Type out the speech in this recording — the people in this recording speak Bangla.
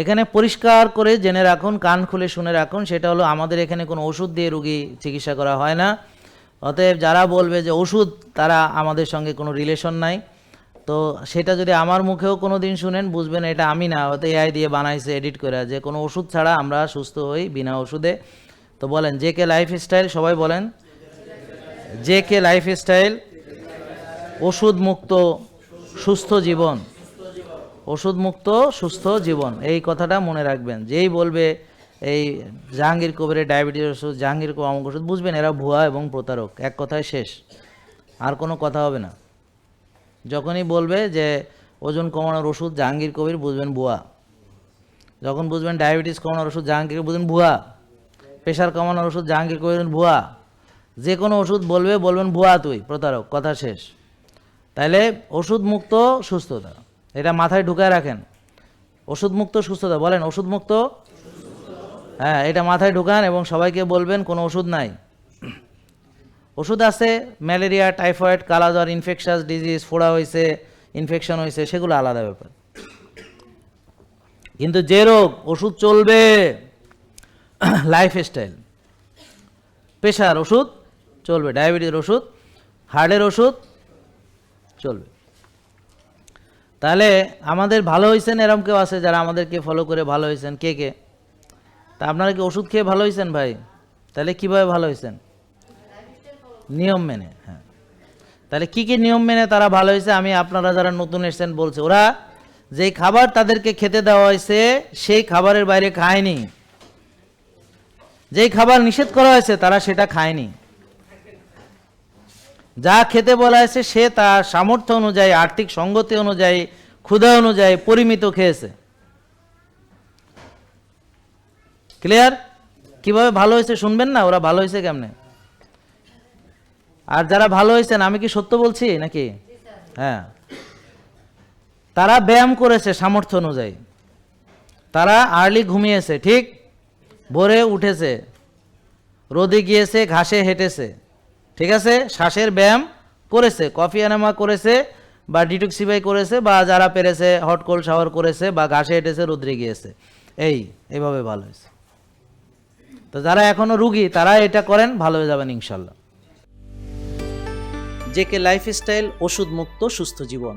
এখানে পরিষ্কার করে জেনে রাখুন, কান খুলে শুনে রাখুন, সেটা হলো আমাদের এখানে কোনো ওষুধ দিয়ে রুগী চিকিৎসা করা হয় না। অতএব যারা বলবে যে ওষুধ, তারা আমাদের সঙ্গে কোনো রিলেশন নাই। তো সেটা যদি আমার মুখেও কোনো দিন শুনেন, বুঝবেন এটা আমি না হয়তো এআই দিয়ে বানাইছে এডিট করে। যে কোনো ওষুধ ছাড়া আমরা সুস্থ হই বিনা ওষুধে। তো বলেন জে কে লাইফ স্টাইল সবাই বলেন। জে কে লাইফ স্টাইল ওষুধ মুক্ত সুস্থ জীবন। ওষুধ মুক্ত সুস্থ জীবন। এই কথাটা মনে রাখবেন। যেই বলবে এই জাহাঙ্গীর কবিরের ডায়াবেটিস ওষুধ, জাহাঙ্গীর কবির অমুক ওষুধ, বুঝবেন এরা ভুয়া এবং প্রতারক। এক কথায় শেষ। আর কোনো কথা হবে না। যখনই বলবে যে ওজন কমানোর ওষুধ জাহাঙ্গীর কবির, বুঝবেন ভুয়া। যখন বুঝবেন ডায়াবেটিস কমানোর ওষুধ জাহাঙ্গীর বুঝবেন ভুয়া। প্রেশার কমানোর ওষুধ জাহাঙ্গীর কবির ভুয়া। যে কোনো ওষুধ বলবে, বলবেন ভুয়া তুই, প্রতারক। কথা শেষ। তাইলে ওষুধ মুক্ত সুস্থতা। এটা মাথায় ঢুকায় রাখেন। ওষুধমুক্ত, সুস্থতা। বলেন, ওষুধমুক্ত? হ্যাঁ এটা মাথায় ঢুকান এবং সবাইকে বলবেন, কোনো ওষুধ নাই। ওষুধ আছে, ম্যালেরিয়া, টাইফয়েড, কালাজ্বর ইনফেকশাস ডিজিজ ফোড়া হয়েছে ইনফেকশন হয়েছে সেগুলো আলাদা ব্যাপার। কিন্তু যে রোগ, ওষুধ চলবে। লাইফস্টাইল প্রেশার ওষুধ চলবে, ডায়াবেটিসের ওষুধ, হার্টের ওষুধ চলবে। তাহলে আমাদের ভালো হয়েছেন এরম কেউ আছে যারা আমাদেরকে ফলো করে ভালো হয়েছেন কে কে? তা আপনারা কি ওষুধ খেয়ে ভালো হয়েছেন ভাই? তাহলে কীভাবে ভালো হয়েছেন নিয়ম মেনে হ্যাঁ। তাহলে কি কি নিয়ম মেনে তারা ভালো হয়েছে আমি আপনারা যারা নতুন এসেছেন বলছে, ওরা যেই খাবার তাদেরকে খেতে দেওয়া হয়েছে সেই খাবারের বাইরে খায়নি। যেই খাবার নিষেধ করা হয়েছে তারা সেটা খায়নি। যা খেতে বলা হয়েছে, সে তার সামর্থ্য অনুযায়ী, আর্থিক সঙ্গতি অনুযায়ী, ক্ষুধা অনুযায়ী পরিমিত খেয়েছে। ক্লিয়ার কীভাবে ভালো হয়েছে শুনবেন না? ওরা ভালো হয়েছে কেমনে? আর যারা ভালো হয়েছেন, আমি কি সত্য বলছি নাকি? হ্যাঁ। তারা ব্যায়াম করেছে সামর্থ্য অনুযায়ী। তারা আর্লি ঘুমিয়েছে, ঠিক? ভোরে উঠেছে। রোদে গিয়েছে, ঘাসে হেঁটেছে। ঠিক আছে? শ্বাসের ব্যায়াম করেছে, কফি এনামা করেছে বা ডিটক্সিফাই করেছে বা যারা পেরেছে, হট কোল্ড শাওয়ার করেছে বা ঘাসে হেঁটেছে, রোদ্রে গিয়েছে। এই এইভাবে ভালো হয়েছে। তো যারা এখনও রুগী তারা এটা করেন, ভালো হয়ে যাবেন ইনশাল্লাহ। জেকে লাইফস্টাইল ওষুধ মুক্ত সুস্থ জীবন।